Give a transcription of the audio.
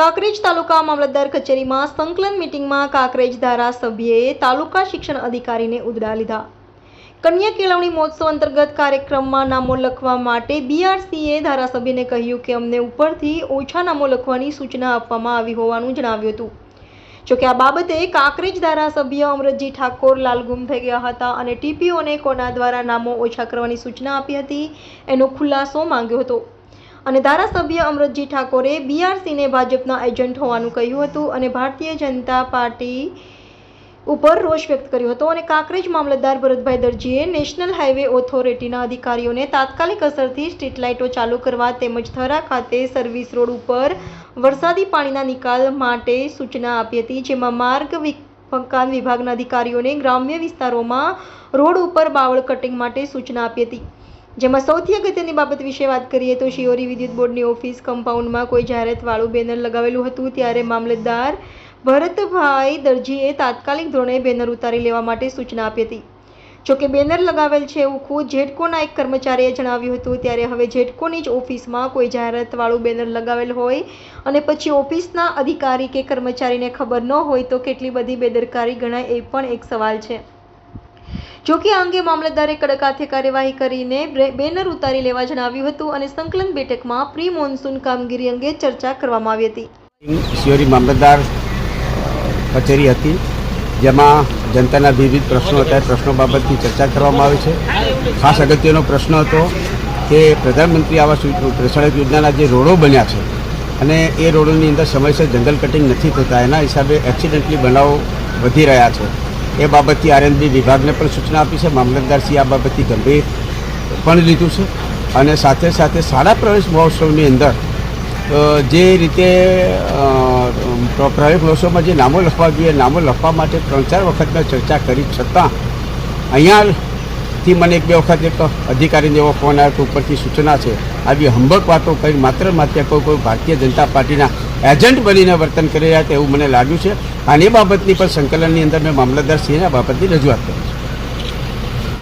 કાંકરેજ તાલુકા મામલતદાર કચેરીમાં સંકલન મિટિંગમાં કાંકરેજ ધારાસભ્યએ તાલુકા શિક્ષણ અધિકારીને ઉદડા લીધા. કન્યા કેળવણી મહોત્સવ અંતર્ગત કાર્યક્રમમાં નામો લખવા માટે બીઆરસીએ ધારાસભ્યને કહ્યું કે અમને ઉપરથી ઓછા નામો લખવાની સૂચના આપવામાં આવી હોવાનું જણાવ્યું હતું. જોકે આ બાબતે કાંકરેજ ધારાસભ્ય અમરતજી ઠાકોર લાલગુમ થઈ ગયા હતા અને ટીપીઓને કોના દ્વારા નામો ઓછા કરવાની સૂચના આપી હતી એનો ખુલાસો માંગ્યો હતો. અને ધારાસભ્ય અમરતજી ઠાકોરે બીઆરસીને ભાજપના એજન્ટ હોવાનું કહ્યું હતું અને ભારતીય જનતા પાર્ટી ઉપર રોષ વ્યક્ત કર્યો હતો અને કાંકરેજ મામલતદાર ભરતભાઈ દરજીએ નેશનલ હાઈવે ઓથોરિટીના અધિકારીઓને તાત્કાલિક અસરથી સ્ટ્રીટ લાઇટો ચાલુ કરવા તેમજ થરા ખાતે સર્વિસ રોડ ઉપર વરસાદી પાણીના નિકાલ માટે સૂચના આપી હતી, જેમાં માર્ગ મકાન વિભાગના અધિકારીઓને ગ્રામ્ય વિસ્તારોમાં રોડ ઉપર બાવળ કટિંગ માટે સૂચના આપી હતી. જેમાં સૌથી અગત્યની બાબત વિશે વાત કરીએ તો શિયોરી વિદ્યુત બોર્ડની ઓફિસ કમ્પાઉન્ડમાં કોઈ જાહેરાતવાળું બેનર લગાવેલું હતું ત્યારે મામલતદાર ભરતભાઈ દરજીએ તાત્કાલિક ધોરણે બેનર ઉતારી લેવા માટે સૂચના આપી હતી. જોકે બેનર લગાવેલ છે એવું ખુદ જેટકોના એક કર્મચારીએ જણાવ્યું હતું, ત્યારે હવે જેટકોની જ ઓફિસમાં કોઈ જાહેરાતવાળું બેનર લગાવેલ હોય અને પછી ઓફિસના અધિકારી કે કર્મચારીને ખબર ન હોય તો કેટલી બધી બેદરકારી ગણાય એ પણ એક સવાલ છે. જો કે આ અંગે મામલતદારે કડક હાથે કાર્યવાહી કરીને બેનર ઉતારી લેવા જણાવ્યું હતું અને સંકલન બેઠકમાં પ્રી મોન્સૂન કામગીરી અંગે ચર્ચા કરવામાં આવી હતી. શિયોરી મામલતદાર કચેરી હતી, જેમાં જનતાના વિવિધ પ્રશ્નો હતા. પ્રશ્નો બાબતની ચર્ચા કરવામાં આવી છે. ખાસ અગત્યનો પ્રશ્ન હતો કે પ્રધાનમંત્રી આવાસ સડક યોજનાના જે રોડો બન્યા છે અને એ રોડોની અંદર સમયસર જંગલ કટિંગ નથી થતા, એના હિસાબે એક્સિડન્ટલી બનાવો વધી રહ્યા છે. એ બાબતથી આરએનબી વિભાગને પણ સૂચના આપી છે. મામલતદારશ્રી આ બાબતથી ગંભીર પણ લીધું છે. અને સાથે સાથે શાળા પ્રવેશ મહોત્સવની અંદર જે રીતે પ્રવેશ મહોત્સવમાં જે નામો લખવા જોઈએ, નામો લખવા માટે ત્રણ ચાર વખતના ચર્ચા કરી. છતાં અહીંયાથી મને એક બે વખત એક અધિકારીને એવો ફોન આવ્યો કે ઉપરથી સૂચના છે. આવી હંબક વાતો કરી, માત્ર માત્ર કોઈ કોઈ ભારતીય જનતા પાર્ટીના એજન્ટ બનીને વર્તન કરી રહ્યા તેવું મને લાગ્યું છે. અને એ બાબતની પણ સંકલનની અંદર મેં મામલતદાર સિંહને આ બાબતની રજૂઆત કરી છે.